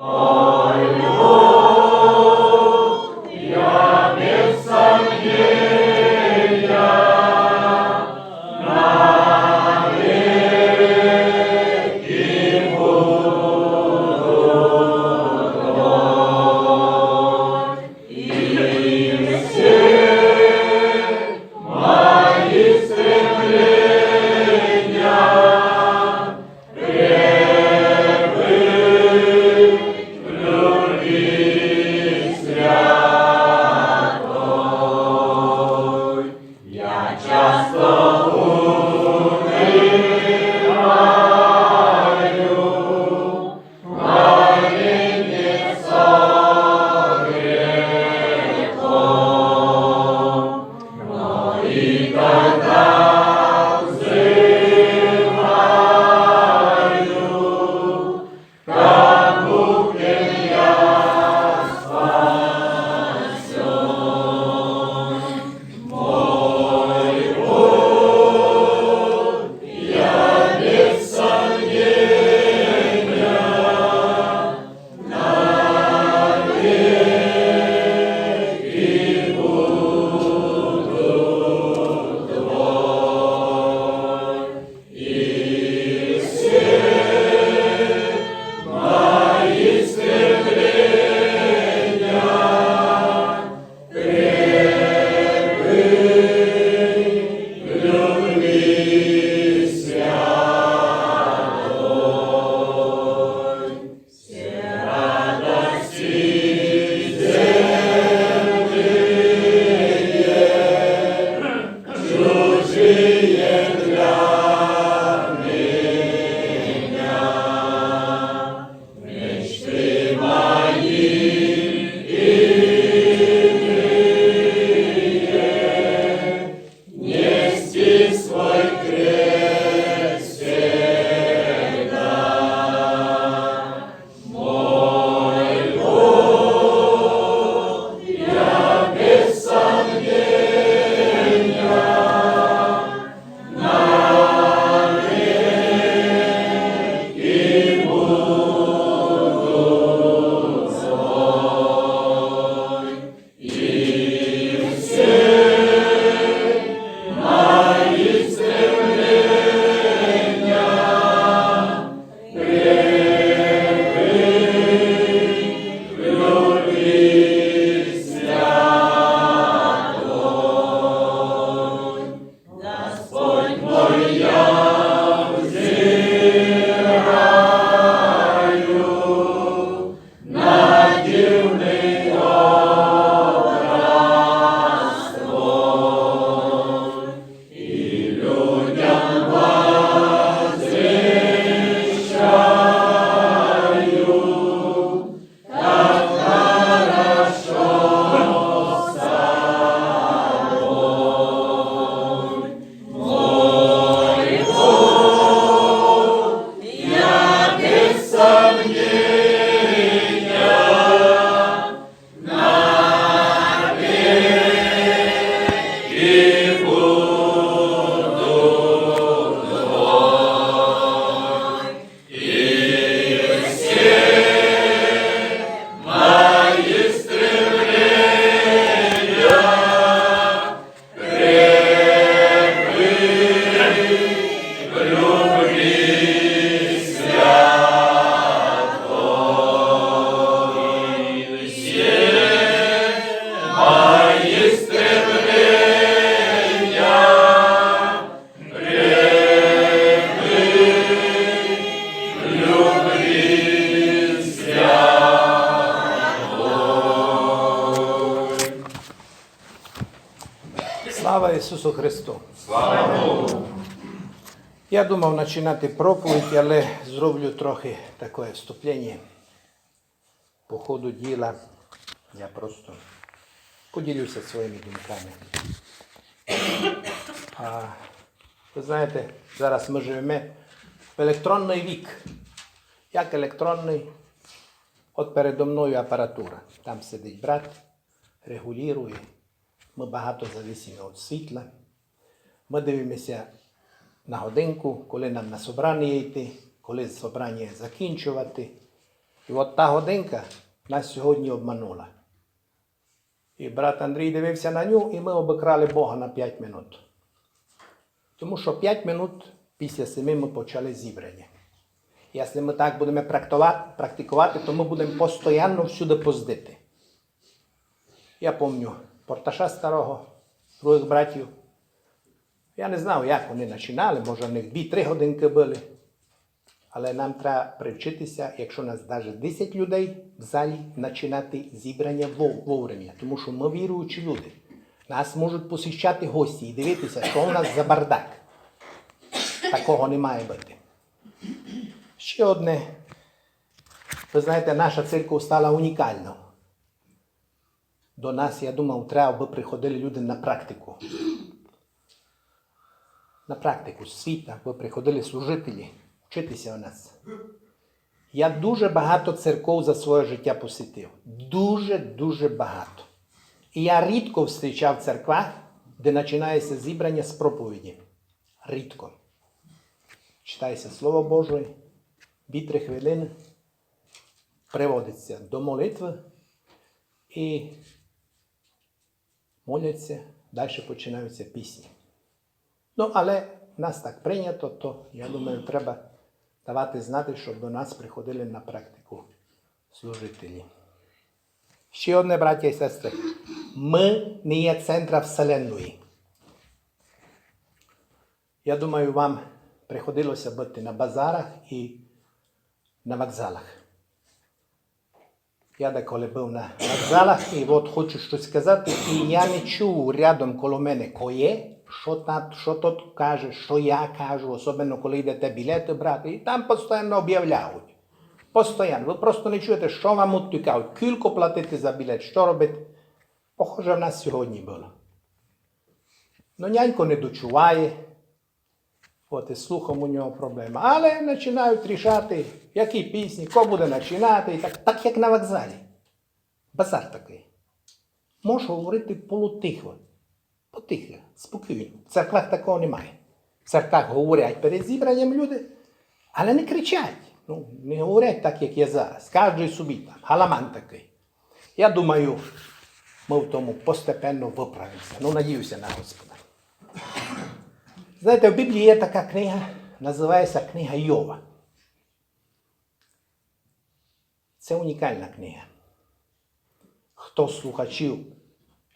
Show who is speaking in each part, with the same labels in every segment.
Speaker 1: 어... Я думав починати проповідь, але зроблю трохи таке вступлення. По ходу діла я просто поділюся своїми думками. А, ви знаєте, зараз ми живемо в електронний вік. Як електронний? От передо мною апаратура. Там сидить брат, регулює. Ми багато зависимо від світла. Ми дивимося на годинку, коли нам на собрання йти, коли собрання закінчувати.
Speaker 2: І от та годинка нас сьогодні обманула. І брат Андрій дивився на нього, і ми обікрали Бога на 5 минут. Тому що 5 минут після 7 ми почали зібрання. Якщо ми так будемо практикувати, то ми будемо постійно всюди поздити. Я пам'ятаю Порташа старого, других братів. Я не знав, як вони починали, може в них 2-3 годинки були. Але нам треба привчитися, якщо нас навіть 10 людей в залі, починати зібрання вовремя. Тому що ми віруючі люди. Нас можуть посіщати гості і дивитися, що у нас за бардак. Такого не має бути. Ще одне. Ви знаєте, наша церква стала унікальною. До нас, я думав, треба би приходили люди на практику. На практику світа, би приходили служителі вчитися у нас. Я дуже багато церков за своє життя посітив. Дуже, дуже багато. І я рідко зустрічав в церквах, де починається зібрання з проповіді. Рідко. Читається Слово Боже, дві-три хвилини, приводиться до молитви і моляться, далі починаються пісні. Ну, але нас так прийнято, то я думаю, треба давати знати, щоб до нас приходили на практику служителі. Ще одне, браття і сестри. Ми не є центра Вселенної. Я думаю, вам приходилося бути на базарах і на вокзалах. Я деколи був на вокзалах і от хочу щось сказати, і я не чув рядом коло мене коє, що, та, що тот каже, що я кажу, особливо коли йдете білети брати, і там постійно об'являють. Постоянно. Ви просто не чуєте, що вам утікають, кілько платити за білет, що робити. Похоже, в нас сьогодні було. Ну, нянько не дочуває. От і слухом у нього проблема. Але починають рішати, які пісні, кого буде починати, і так, так як на вокзалі. Базар такий. Можеш говорити полутихо. Потихо, спокійно. В церквах такого немає. В церквах говорять перед зібранням люди, але не кричать. Ну, не говорять так, як є зараз. Кожен собі там, галаман такий. Я думаю, ми в тому постепенно виправимося. Ну, надіюся на Господа. Знаєте, в Біблії є така книга, називається Книга Йова. Це унікальна книга. Хто слухачів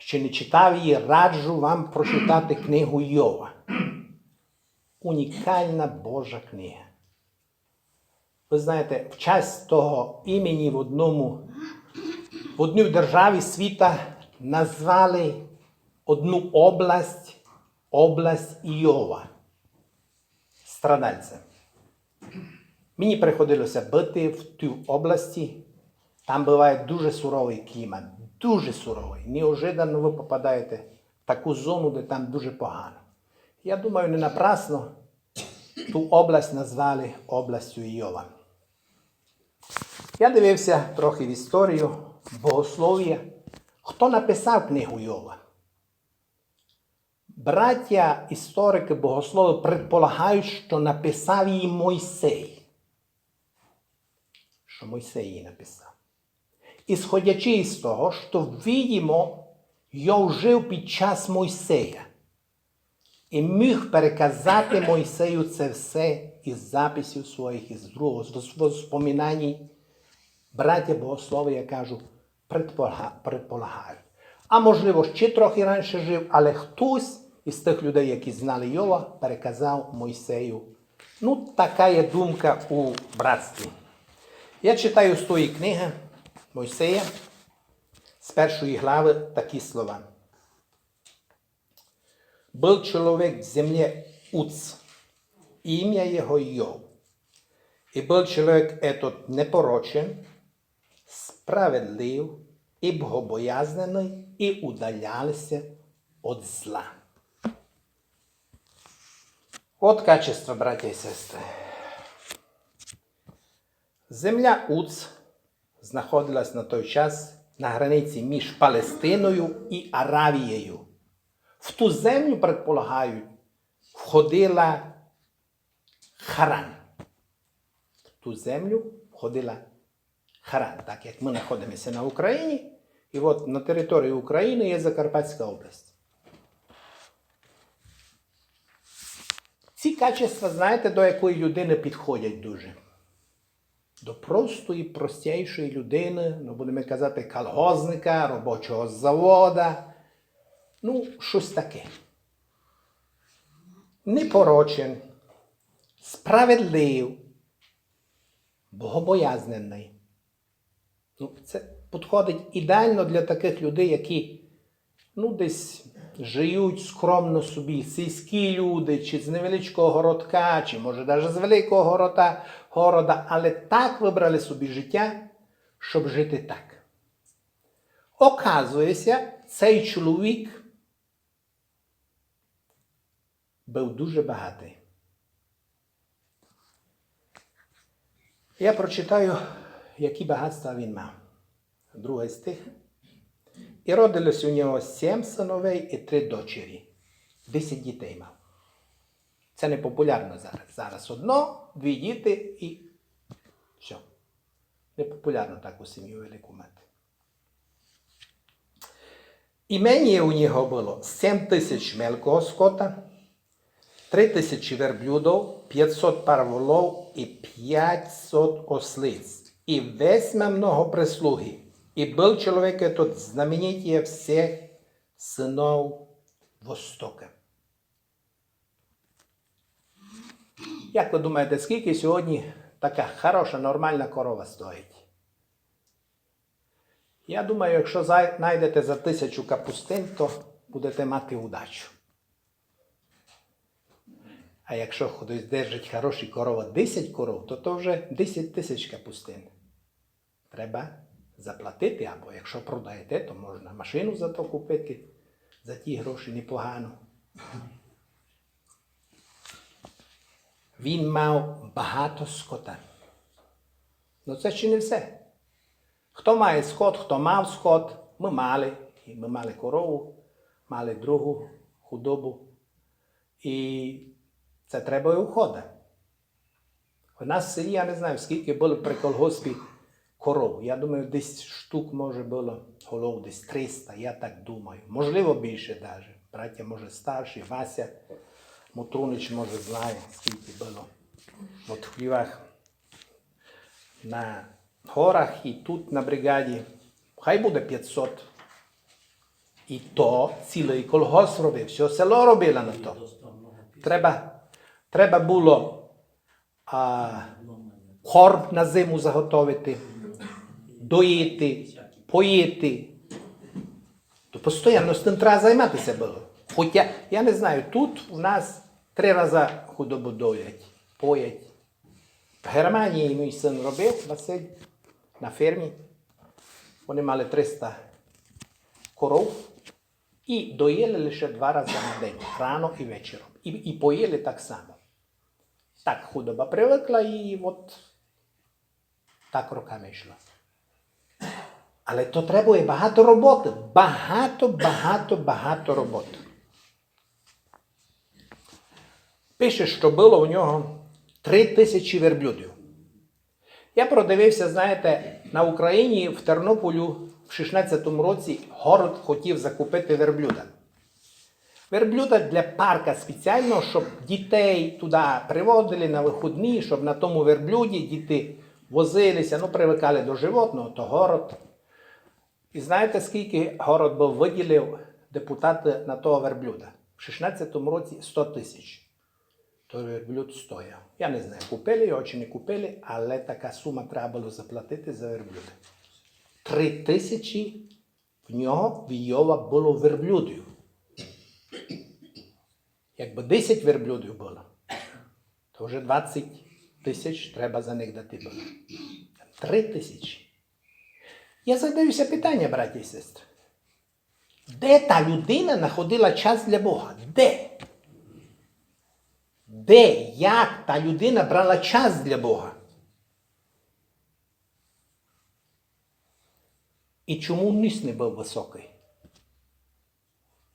Speaker 2: ще не читав її, раджу вам прочитати книгу Йова. Унікальна Божа книга. Ви знаєте, в час того імені в одному, в одній державі світа назвали одну область область Іова. Страдальцем. Мені приходилося бути в тій області. Там буває дуже суровий клімат, дуже суровий. Неожиданно ви попадаєте в таку зону, де там дуже погано. Я думаю, не напрасно ту область назвали областю Іова. Я дивився трохи в історію богослов'я. Хто написав книгу Йова? Браття історики богослови предполагають, що написав її Мойсей. Що Мойсей її написав. І сходячи із того, що видимо, Йов жив під час Мойсея. І міг переказати Мойсею це все із записів своїх, із другого, з воспоминань. Браття богослови, я кажу, предполагають. А можливо, ще трохи раніше жив, але хтось із тих людей, які знали Йова, переказав Мойсею. Ну, така є думка у братстві. Я читаю з тої книги Мойсея з першої глави такі слова. Был человек в земле Уц, имя его Йов. И был человек этот непорочен, справедлив и богобоязненный, и удалялся от зла. От качество, браття і сестри. Земля Уц знаходилась на той час на границі між Палестиною і Аравією. В ту землю, предполагають, входила Харан. В ту землю входила Харан, так як ми знаходимося на Україні, і от на території України є Закарпатська область. Ці качества, знаєте, до якої людини підходять дуже. До простої, простішої людини, ну будемо казати, колгозника, робочого завода. Ну, щось таке. Непорочен, справедлив, богобоязнений. Ну, це підходить ідеально для таких людей, які ну, десь живуть скромно собі, сільські люди, чи з невеличкого городка, чи може навіть з великого города, города, але так вибрали собі життя, щоб жити так. Оказується, цей чоловік був дуже багатий. Я прочитаю, які багатства він мав. Другий стих. І родилось у нього сім синовей і три дочері. Десять дітей мав. Це не популярно зараз. Зараз одно, дві діти і все. Не популярно таку сім'ю велику мати. Імені у нього було 7 тисяч мелкого скота, 3 тисячі верблюдов, 500 пар волов і 500 ослиць. І весьма много прислуги. І був чоловік этот знаменитіє всіх синов Востока. Як ви думаєте, скільки сьогодні така хороша, нормальна корова стоїть? Я думаю, якщо знайдете за тисячу капустин, то будете мати удачу. А якщо хтось держить хороші корова 10 коров, то то вже 10 тисяч капустин. Треба заплатити, або якщо продаєте, то можна машину за то купити за ті гроші непогано. Він мав багато скота. Ну це ще не все. Хто має скот, хто мав скот, ми мали. І ми мали корову, мали другу худобу. І це треба і ухода. У нас в селі, я не знаю, скільки було при колгоспі коров. Я думаю, десь штук може було голов десь 300, я так думаю. Можливо, більше навіть. Браття, може, старші, Вася Мотрунич, може, знає, скільки було. В хлівах на горах і тут на бригаді. Хай буде 500. І то цілий колгосп робив, все село робило на то. Треба, треба було а, корм на зиму заготовити, доїти, поїти. То постійно з тим треба займатися було. Хоча, я не знаю, тут у нас три рази худобу доять, поять. В Германії мій син робив, Василь, на фермі. Вони мали 300 коров і доїли лише два рази на день, рано і вечором. І, і поїли так само. Так худоба привикла і от так роками йшла. Але то треба і багато роботи. Багато, багато, багато роботи. Пише, що було у нього три тисячі верблюдів. Я продивився, знаєте, на Україні в Тернополю в 16-му році город хотів закупити верблюда. Верблюда для парка спеціально, щоб дітей туди приводили на вихідні, щоб на тому верблюді діти возилися, ну, привикали до животного, то город. І знаєте, скільки город був виділив депутати на того верблюда? В 16-му році 100 тисяч. То верблюд стояв. Я не знаю, купили його чи не купили, але така сума треба було заплатити за верблюда. Три тисячі в нього в було верблюдів. Якби 10 верблюдів було, то вже 20 тисяч треба за них дати було. Три тисячі. Я задаюся питання, браті і сестри. Де та людина знаходила час для Бога? Де? Де, як та людина брала час для Бога? І чому низ не був високий?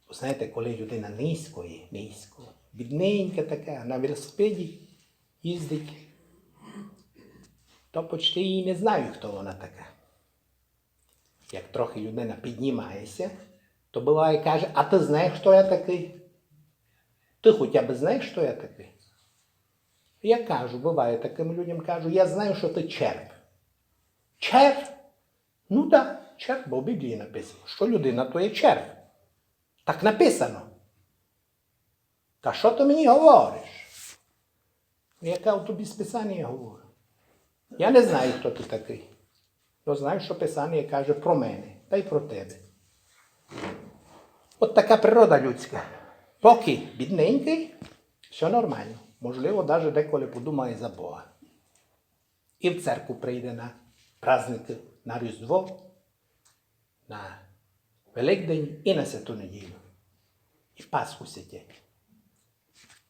Speaker 2: Ви Знаєте, коли людина низько є, низько, бідненька така, на велосипеді їздить, то почти і не знаю, хто вона така. Як трохи людина піднімається, то буває каже, а ти знаєш, хто я такий? Ти хоча б знаєш, хто я такий? Я кажу, буває таким людям кажу, я знаю, що ти черв. Черв? Ну так, да, черв, бо в Біблії написано, що людина то є черв. Так написано. Та що ти мені говориш? В тобі з Писання я говорю? Я не знаю, хто ти такий. Я знаю, що Писання каже про мене та й про тебе. От така природа людська. Поки бідненький, все нормально. Можливо, навіть деколи подумає за Бога. І в церкву прийде на праздники, на Різдво, на Великдень і на Святу неділю. І Пасху сидять.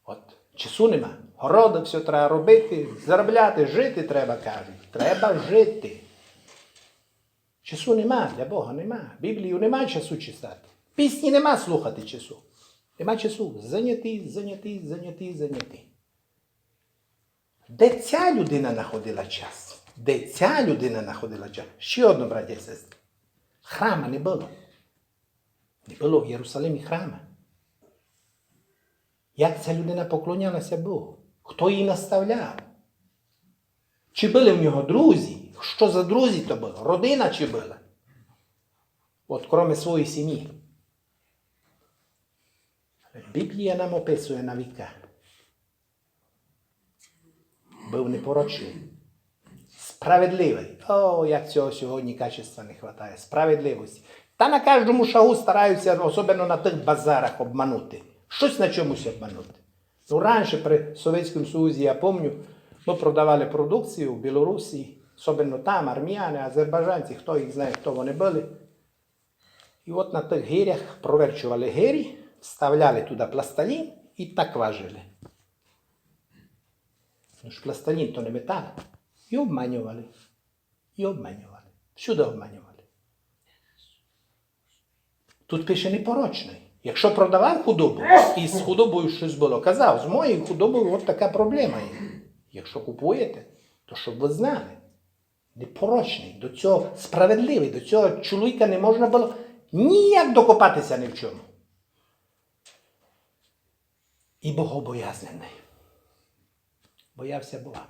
Speaker 2: От часу нема. Городи все треба робити, заробляти, жити треба, кажуть. Треба жити. Часу нема, для Бога нема. Біблію нема часу читати. Пісні нема слухати часу. Нема часу. Зайнятий, зайнятий, зайнятий, зайнятий. Де ця людина знаходила час? Де ця людина знаходила час? Ще одно, браття і сестри. Храма не було. Не було в Єрусалимі храма. Як ця людина поклонялася Богу? Хто її наставляв? Чи були в нього друзі? Що за друзі то було? Родина чи була? От кроме своєї сім'ї. Біблія нам описує на віка. Був непорочний. Справедливий. О, як цього сьогодні качества не вистачає. Справедливості. Та на кожному шагу стараються, особливо на тих базарах, обманути. Щось на чомусь обманути. Ну, раніше при Совєтському Союзі, я пам'ятаю, ми продавали продукцію в Білорусі, особливо там, армяни, азербайджанці, хто їх знає, хто вони були. І от на тих гирях проверчували гирі, вставляли туди пластилін і так важили. Ну ж пластилін то не метал. І обманювали. І обманювали. Всюди обманювали. Тут пише непорочний. Якщо продавав худобу, і з худобою щось було, казав, з моєю худобою от така проблема є. Якщо купуєте, то щоб ви знали. Непорочний, до цього справедливий, до цього чоловіка не можна було ніяк докопатися ні в чому. І богобоязнений. Боявся Бога.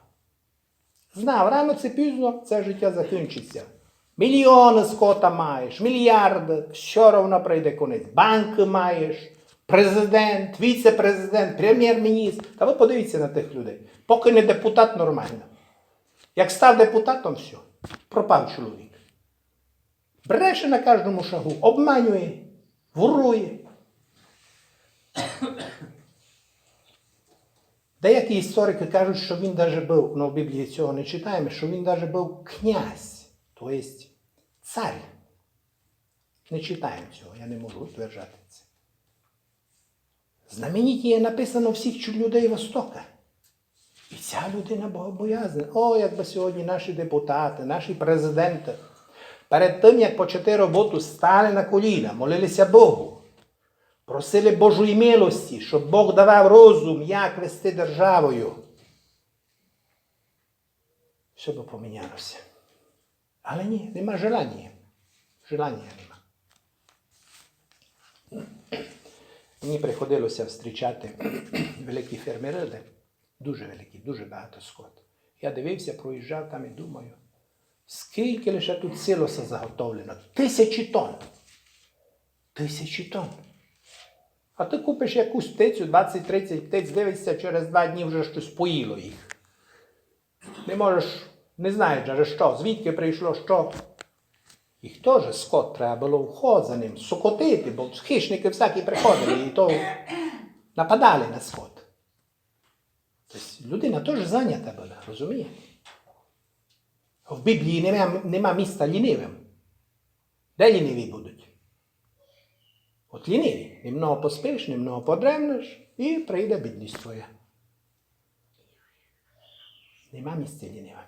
Speaker 2: Знав, рано чи пізно це життя закінчиться. Мільйони скота маєш, мільярди, все одно прийде конець. Банки маєш, президент, віце-президент, прем'єр-міністр. Та ви подивіться на тих людей. Поки не депутат нормально. Як став депутатом, все, пропав чоловік. Бреше на кожному шагу, обманює, ворує. Деякі історики кажуть, що він навіть був, ну в Біблії цього не читаємо, що він навіть був князь, тобто цар. Не читаємо цього, я не можу утверджати це. Знамениті є написано всіх людей Востока. І ця людина богобоязна. О, якби сьогодні наші депутати, наші президенти перед тим, як почати роботу, стали на коліна, молилися Богу. Просили Божої милості, щоб Бог давав розум, як вести державою. Все би помінялося. Але ні, нема желання. Желання нема. Мені приходилося зустрічати великі фермери, дуже великі, дуже багато скот. Я дивився, проїжджав там і думаю, скільки лише тут силоса заготовлено? Тисячі тонн. Тисячі тонн. А ти купиш якусь птицю, 20-30 птиць, дивишся, через два дні вже щось поїло їх. Не можеш, не знаєш, даже що, звідки прийшло що. Їх теж скот треба було вход за ним, сокотити, бо хищники всякі приходили і то нападали на скот. Тобто людина теж зайнята була, розумієте? В Біблії нема, нема міста лінивим. Де ліниві будуть? От ліниві. Немного поспиш, немного подремнеш і прийде бідність твоя. Нема місця лінива.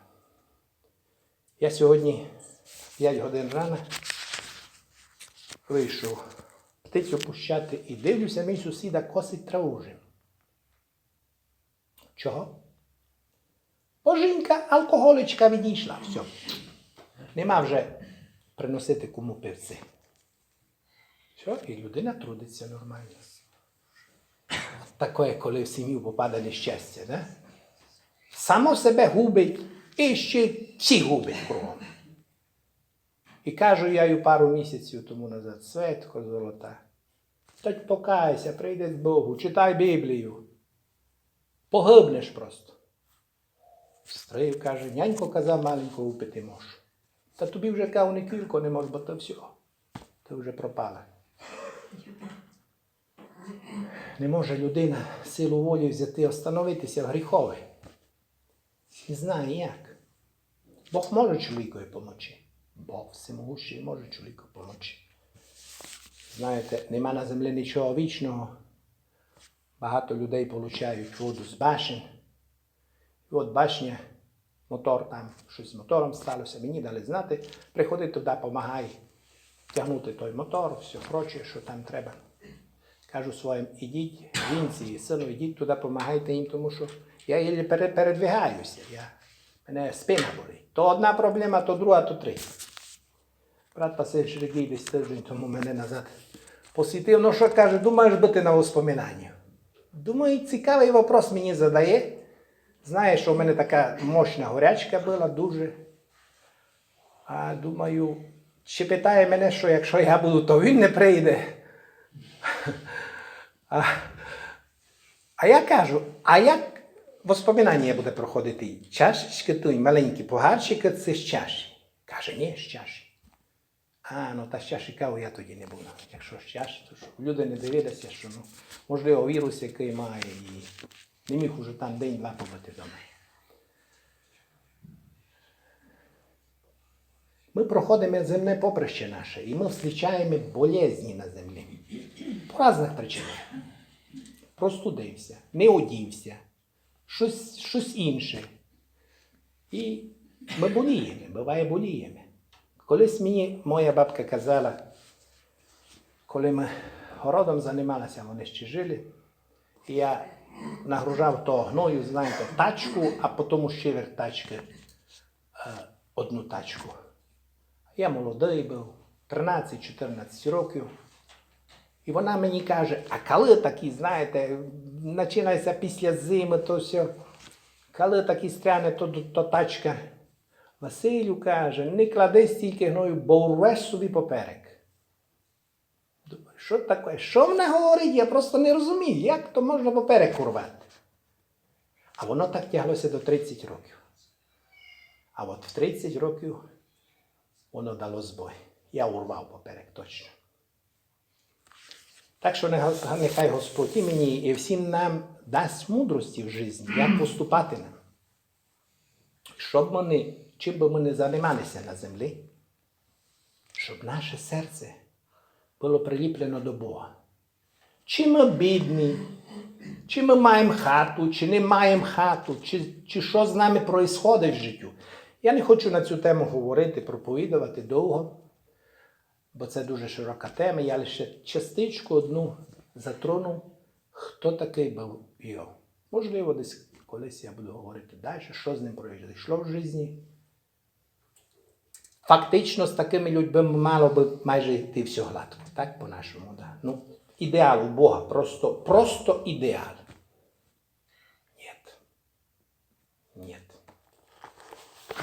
Speaker 2: Я сьогодні 5 годин рано вийшов птицю пущати і дивлюся, мій сусіда косить траву вже. Чого? Бо жінка алкоголичка відійшла. Все. Нема вже приносити кому пивці. Все, і людина трудиться нормально. Таке, коли в сім'ю попаде нещастя, да? Само себе губить і ще всі губить кругом. І кажу я їй пару місяців тому назад, Светко золота, так покайся, прийди з Богу, читай Біблію. Погибнеш просто. Стрив каже, нянько казав, маленько упити можеш. Та тобі вже кав не кілько не може, бо то все. Ти вже пропала. Не може людина силу волі взяти, остановитися гріхове. Не знає як. Бог може чоловікові помочі. Бог всемогущий може чоловіку помочі. Знаєте, нема на землі нічого вічного. Багато людей получають воду з башен. І от башня, мотор там, щось з мотором сталося, мені дали знати, приходи туди, допомагай тягнути той мотор, все проче, що там треба. Кажу своїм, ідіть, жінці сину, ідіть туди, допомагайте їм, тому що я пере- передвигаюся. Я, мене спина болить. То одна проблема, то друга, то третя. Брат Василь Шригій десь тиждень тому мене назад посвітив. Ну що каже, думаєш бути на воспоминанні? Думаю, цікавий вопрос мені задає. Знає, що в мене така мощна горячка була, дуже. А думаю, чи питає мене, що якщо я буду, то він не прийде. А, а я кажу, а як воспоминання буде проходити? Чашечки той маленькі погарчики, це з чаші. Каже, ні, з чаші. А, ну та чаші каву я тоді не буду. Якщо чаші, то що люди не дивилися, що ну, можливо вірус, який має, і не міг уже там день-два побути вдома. Ми проходимо земне поприще наше, і ми зустрічаємо болезні на землі. По різних причинах. Простудився, не одівся, щось, щось інше. І ми боліємо, буває боліємо. Колись мені моя бабка казала, коли ми городом займалися, вони ще жили, і я нагружав того гною, знаєте, тачку, а потім ще верх тачки е, одну тачку. Я молодий був, 13-14 років. І вона мені каже, а коли такі, знаєте, починається після зими, то все, коли такі стряне, то, то тачка. Василю каже, не клади стільки гною, бо урвеш собі поперек. Думаю, що таке? Що вона говорить? Я просто не розумію, як то можна поперек урвати. А воно так тяглося до 30 років. А от в 30 років воно дало збой. Я урвав поперек точно. Так що нехай Господь і мені і всім нам дасть мудрості в житті, як поступати нам. Щоб ми чим би ми не займалися на землі, щоб наше серце було приліплено до Бога. Чи ми бідні, чи ми маємо хату, чи не маємо хату, чи, чи що з нами відбувається в життю. Я не хочу на цю тему говорити, проповідувати довго, бо це дуже широка тема. Я лише частичку одну затронув, хто такий був Йов. Можливо, десь колись я буду говорити далі, що з ним пройшло в житті. Фактично з такими людьми мало би майже йти все гладко, так по-нашому. Да. Ну, ідеал у Бога, просто, просто ідеал. Ні. Ні.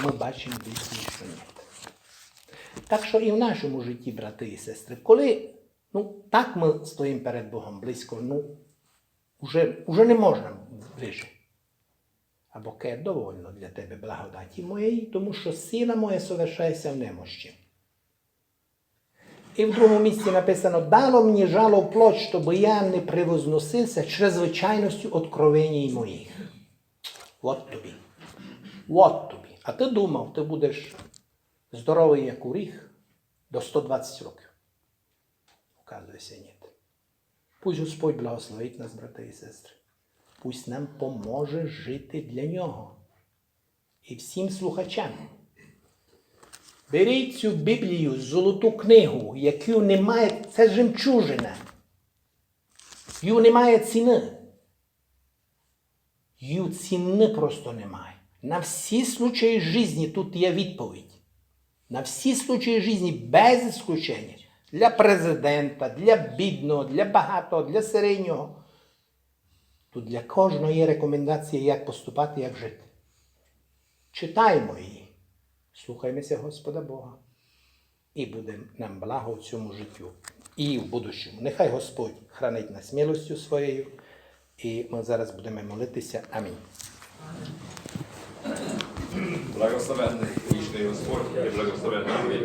Speaker 2: Ми бачимо дійсно, що ні. Так що і в нашому житті, брати і сестри, коли ну, так ми стоїмо перед Богом близько, ну, вже, вже не можна ближче. Або ке довольно для тебе благодаті моєї, тому що сила моя совершається в немощі. І в другому місці написано, дало мені жало плоть, щоб я не превозносився чрезвичайністю откровеній моїх. От тобі. От тобі. А ти думав, ти будеш здоровий, як уріг, до 120 років. Оказується, ні. Пусть Господь благословить нас, брати і сестри. Пусть нам поможе жити для нього. І всім слухачам. Беріть цю Біблію, золоту книгу, яку немає, це жемчужина. Її немає ціни. Її ціни просто немає. На всі случаї житті тут є відповідь. На всі случаї житті без ісключення. Для президента, для бідного, для багатого, для середнього. Тут для кожного є рекомендація, як поступати, як жити. Читаємо її, слухаємося Господа Бога. І буде нам благо в цьому життю. І в будущому. Нехай Господь хранить нас милостю своєю. І ми зараз будемо молитися. Амінь.
Speaker 3: Благословенний вічний Господь і благословенний